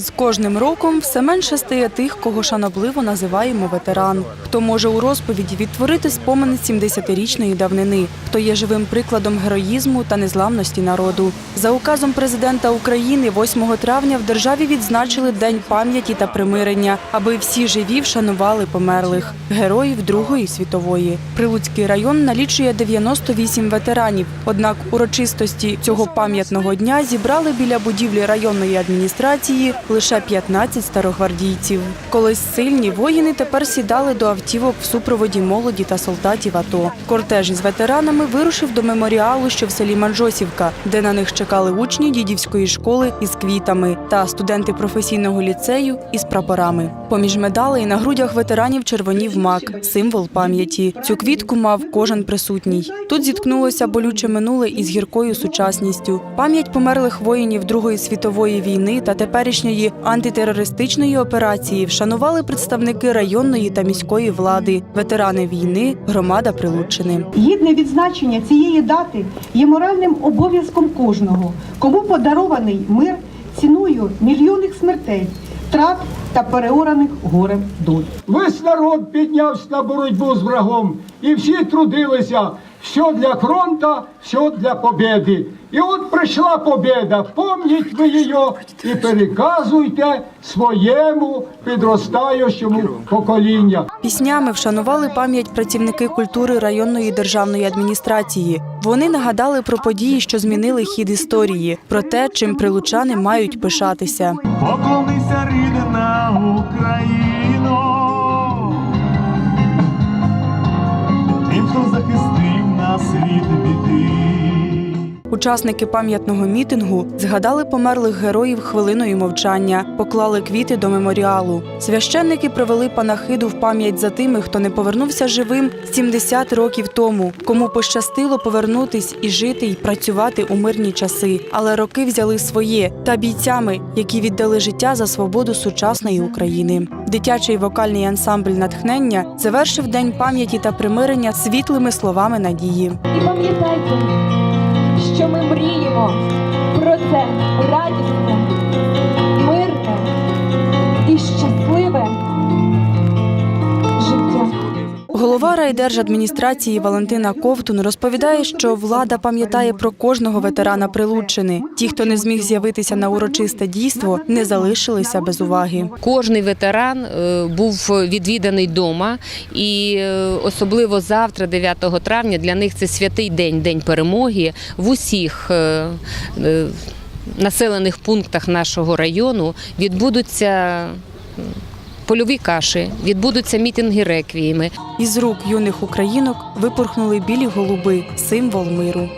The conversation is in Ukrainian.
З кожним роком все менше стає тих, кого шанобливо називаємо ветеран. Хто може у розповіді відтворити спомини 70-річної давнини, хто є живим прикладом героїзму та незламності народу. За указом президента України 8 травня в державі відзначили День пам'яті та примирення, аби всі живі вшанували померлих героїв Другої світової. Прилуцький район налічує 98 ветеранів. Однак урочистості цього пам'ятного дня зібрали біля будівлі районної адміністрації лише 15 старогвардійців. Колись сильні воїни тепер сідали до автівок в супроводі молоді та солдатів АТО. Кортеж із ветеранами вирушив до меморіалу, що в селі Манжосівка, де на них чекали учні дідівської школи із квітами та студенти професійного ліцею із прапорами. Поміж медалей на грудях ветеранів червонів мак, символ пам'яті. Цю квітку мав кожен присутній. Тут зіткнулося болюче минуле із гіркою сучасністю. Пам'ять померлих воїнів Другої світової війни та теперішньої антитерористичної операції вшанували представники районної та міської влади, ветерани війни, громада Прилуччини. Гідне відзначення цієї дати є моральним обов'язком кожного, кому подарований мир ціною мільйонних смертей, втрат та переораних горем доль. Весь народ піднявся на боротьбу з врагом, і всі трудилися. Все для фронта, все для победи. І от прийшла победа. Помніть ви її і переказуйте своєму підростаючому поколінню. Піснями вшанували пам'ять працівники культури районної державної адміністрації. Вони нагадали про події, що змінили хід історії, про те, чим прилучани мають пишатися. Поклонися рідна Учасники пам'ятного мітингу згадали померлих героїв хвилиною мовчання, поклали квіти до меморіалу. Священники провели панахиду в пам'ять за тими, хто не повернувся живим 70 років тому, кому пощастило повернутись і жити, і працювати у мирні часи. Але роки взяли своє та бійцями, які віддали життя за свободу сучасної України. Дитячий вокальний ансамбль натхнення завершив день пам'яті та примирення світлими словами надії. І пам'ятайте, що ми мріємо. Про це радісне, райдержадміністрації Валентина Ковтун розповідає, що влада пам'ятає про кожного ветерана Прилуччини. Ті, хто не зміг з'явитися на урочисте дійство, не залишилися без уваги. Кожний ветеран е, був відвіданий вдома, і е, особливо завтра, 9 травня, для них це святий день, день перемоги в усіх. е, Населених пунктах нашого району відбудуться польові каші, відбудуться мітинги реквіями. Із рук юних українок випорхнули білі голуби, символ миру.